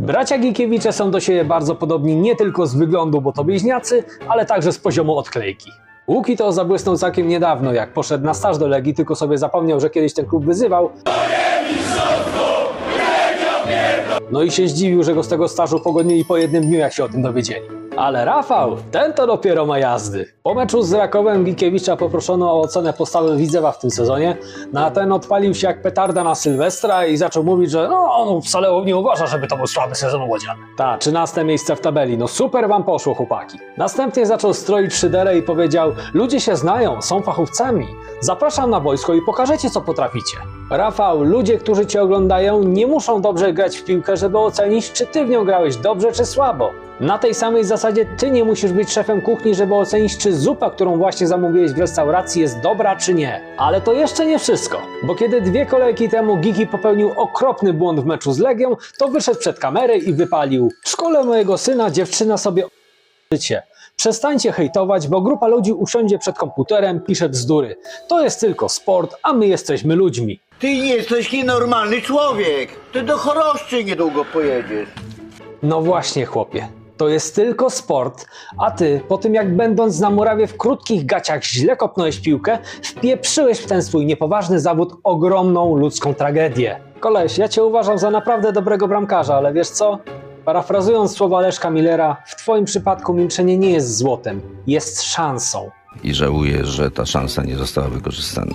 Bracia Gikiewicze są do siebie bardzo podobni nie tylko z wyglądu, bo to bliźniacy, ale także z poziomu odklejki. Łuki to zabłysnął całkiem niedawno, jak poszedł na staż do Legii, tylko sobie zapomniał, że kiedyś ten klub wyzywał. No i się zdziwił, że go z tego stażu pogonili po jednym dniu, jak się o tym dowiedzieli. Ale Rafał, ten to dopiero ma jazdy. Po meczu z Rakowem Gikiewicza poproszono o ocenę postawy Widzewa w tym sezonie, no a ten odpalił się jak petarda na Sylwestra i zaczął mówić, że no on wcale nie uważa, żeby to był słaby sezon łodziany. Ta, 13 miejsce w tabeli, no super wam poszło chłopaki. Następnie zaczął stroić szyderę i powiedział, ludzie się znają, są fachowcami, zapraszam na boisko i pokażecie co potraficie. Rafał, ludzie, którzy cię oglądają nie muszą dobrze grać w piłkę, żeby ocenić, czy ty w nią grałeś dobrze czy słabo. Na tej samej zasadzie ty nie musisz być szefem kuchni, żeby ocenić, czy zupa, którą właśnie zamówiłeś w restauracji jest dobra czy nie. Ale to jeszcze nie wszystko, bo kiedy dwie kolejki temu Giki popełnił okropny błąd w meczu z Legią, to wyszedł przed kamerę i wypalił W szkole mojego syna dziewczyna sobie życie. Przestańcie hejtować, bo grupa ludzi usiądzie przed komputerem, pisze bzdury. To jest tylko sport, a my jesteśmy ludźmi. Ty jesteś nienormalny człowiek. Ty do choroszczy niedługo pojedziesz. No właśnie, chłopie. To jest tylko sport, a ty, po tym jak będąc na murawie w krótkich gaciach źle kopnąłeś piłkę, wpieprzyłeś w ten swój niepoważny zawód ogromną ludzką tragedię. Koleś, ja cię uważam za naprawdę dobrego bramkarza, ale wiesz co? Parafrazując słowa Leszka Millera, w twoim przypadku milczenie nie jest złotem, jest szansą. i żałuję, że ta szansa nie została wykorzystana.